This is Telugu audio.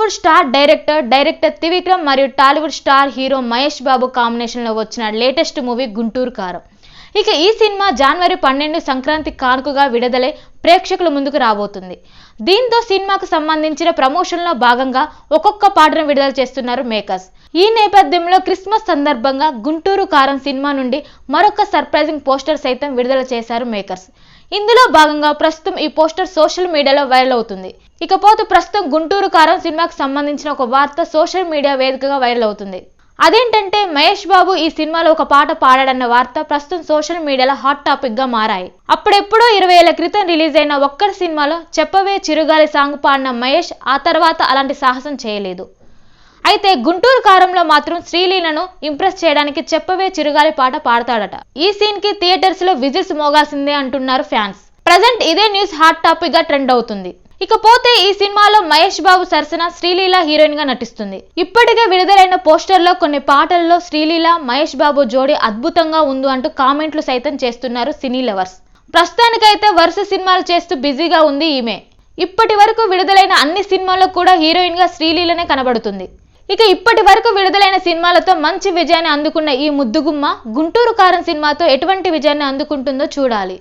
Bollywood star director director Trivikram మరియు టాలీవుడ్ స్టార్ హీరో మహేష్ బాబు కాంబినేషన్లో వచ్చిన లేటెస్ట్ మూవీ గుంటూరు కారం. ఇక ఈ సినిమా జనవరి పన్నెండు సంక్రాంతి కానుకగా విడుదలై ప్రేక్షకుల ముందుకు రాబోతుంది. దీంతో సినిమాకు సంబంధించిన ప్రమోషన్లో భాగంగా ఒక్కొక్క పాటను విడుదల చేస్తున్నారు మేకర్స్ ఈ నేపథ్యంలో క్రిస్మస్ సందర్భంగా గుంటూరు కారం సినిమా నుండి మరొక సర్ప్రైజింగ్ పోస్టర్ సైతం విడుదల చేశారు మేకర్స్ ఇందులో భాగంగా ప్రస్తుతం ఈ పోస్టర్ సోషల్ మీడియాలో వైరల్ అవుతుంది. ఇకపోతే ప్రస్తుతం గుంటూరు కారం సినిమాకు సంబంధించిన ఒక వార్త సోషల్ మీడియా వేదికగా వైరల్ అవుతుంది. అదేంటంటే మహేష్ బాబు ఈ సినిమాలో ఒక పాట పాడాడన్న వార్త ప్రస్తుతం సోషల్ మీడియాలో హాట్ టాపిక్గా మారాయి. అప్పుడెప్పుడో ఇరవై ఏళ్ళ క్రితం రిలీజ్ అయిన ఒక్కరి సినిమాలో చెప్పవే చిరుగాలి సాంగ్ పాడిన మహేష్ ఆ తర్వాత అలాంటి సాహసం చేయలేదు. అయితే గుంటూరు కారంలో మాత్రం శ్రీలీలను ఇంప్రెస్ చేయడానికి చెప్పవే చిరుగాలి పాట పాడతాడట. ఈ సీన్కి థియేటర్స్లో విజిల్స్ మోగాల్సిందే అంటున్నారు ఫ్యాన్స్. ప్రజెంట్ ఇదే న్యూస్ హాట్ టాపిక్గా ట్రెండ్ అవుతుంది. ఇకపోతే ఈ సినిమాలో మహేష్ బాబు సరసన శ్రీలీల హీరోయిన్గా నటిస్తుంది. ఇప్పటికే విడుదలైన పోస్టర్లో కొన్ని పాటల్లో శ్రీలీల మహేష్ బాబు జోడి అద్భుతంగా ఉంది అంటూ కామెంట్లు సైతం చేస్తున్నారు సినీ లవర్స్. ప్రస్తుతానికైతే వరుస సినిమాలు చేస్తూ బిజీగా ఉంది ఈమె. ఇప్పటి వరకు విడుదలైన అన్ని సినిమాల్లో కూడా హీరోయిన్గా శ్రీలీలనే కనబడుతుంది. ఇక ఇప్పటి వరకు విడుదలైన సినిమాలతో మంచి విజయాన్ని అందుకున్న ఈ ముద్దుగుమ్మ గుంటూరు కారం సినిమాతో ఎటువంటి విజయాన్ని అందుకుంటుందో చూడాలి.